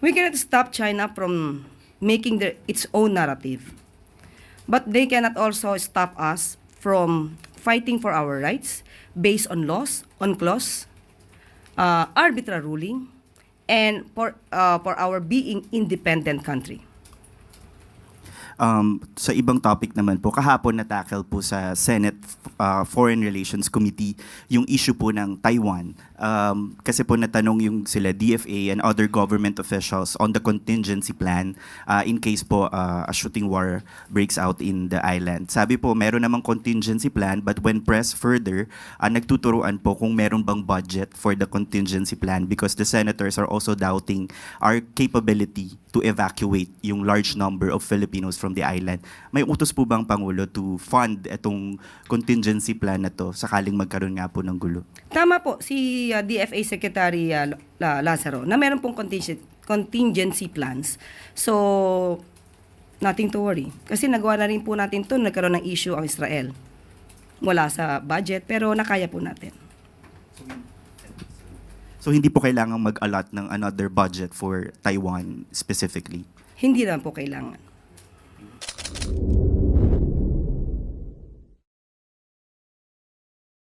We cannot stop China from making their, its own narrative. But they cannot also stop us from fighting for our rights based on laws, on clause, uh, arbitrary ruling, and for, uh, for our being independent country. Um, sa ibang topic naman po, kahapon na-tackle po sa Senate uh, Foreign Relations Committee yung issue po ng Taiwan. Um, kasi po natanong yung sila DFA and other government officials on the contingency plan uh, in case po uh, a shooting war breaks out in the island. Sabi po, meron namang contingency plan but when pressed further, uh, nagtuturuan po kung meron bang budget for the contingency plan because the senators are also doubting our capability to evacuate yung large number of Filipinos from the island. May utos po bang Pangulo to fund itong contingency plan na to sakaling magkaroon nga po ng gulo? Tama po si uh, DFA Secretary uh, La- Lazaro na meron pong contingency plans. So, nothing to worry. Kasi nagawa na rin po natin to nagkaroon ng issue ang Israel. Wala sa budget, pero nakaya po natin. So hindi po kailangang mag-allot ng another budget for Taiwan specifically. Hindi naman po kailangan.